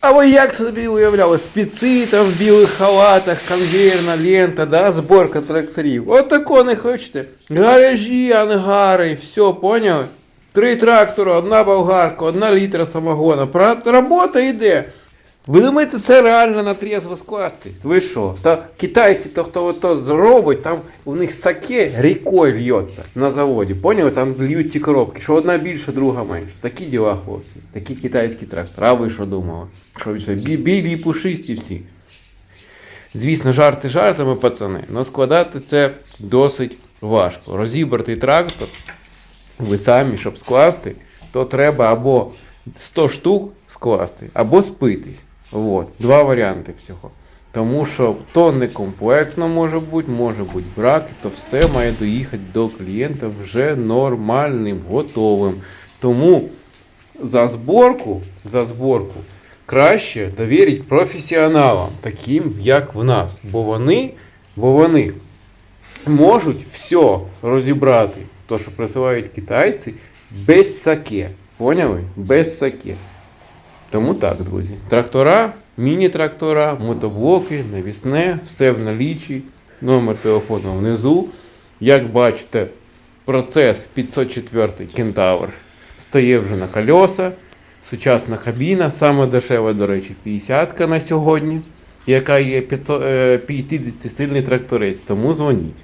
А ви як собі уявляли? Спіци там в білих халатах, конвейерна лента, да, зборка тракторів. От такого не хочете. Гаражі, ангари, все, поняли? Три трактора, одна болгарка, одна літра самогона. Работа йде. Ви думаєте, це реально на трезво скласти? Ви що? Та китайці, то хто то зробить, там у них саке рікою льється на заводі. Поняли? Там льють ці коробки, що одна більше, друга менше. Такі діла, хлопці. Такі китайські трактори. А ви що думали? Що це білі і пушисті всі. Звісно, жарти жартами, пацани, але складати це досить важко. Розібрати трактор, ви самі, щоб скласти, то треба або 100 штук скласти, або спитись. От. Два варіанти всього. Тому що то не комплектно може бути, може бути брак, то все має доїхати до клієнта вже нормальним, готовим. Тому за зборку, за зборку краще довірити професіоналам, таким як в нас. Бо вони, бо вони можуть все розібрати, то, що присилають китайці, без саке. Поняли? Без саке. Тому так, друзі. Трактора, міні-трактора, мотоблоки, навісне, все в налічі. Номер телефону внизу. Як бачите, процес 504 Кентавр стає вже на колеса. Сучасна кабіна, саме дешева, до речі, 50-ка на сьогодні, яка є 500, е, 50-сильний тракторець. Тому дзвоніть.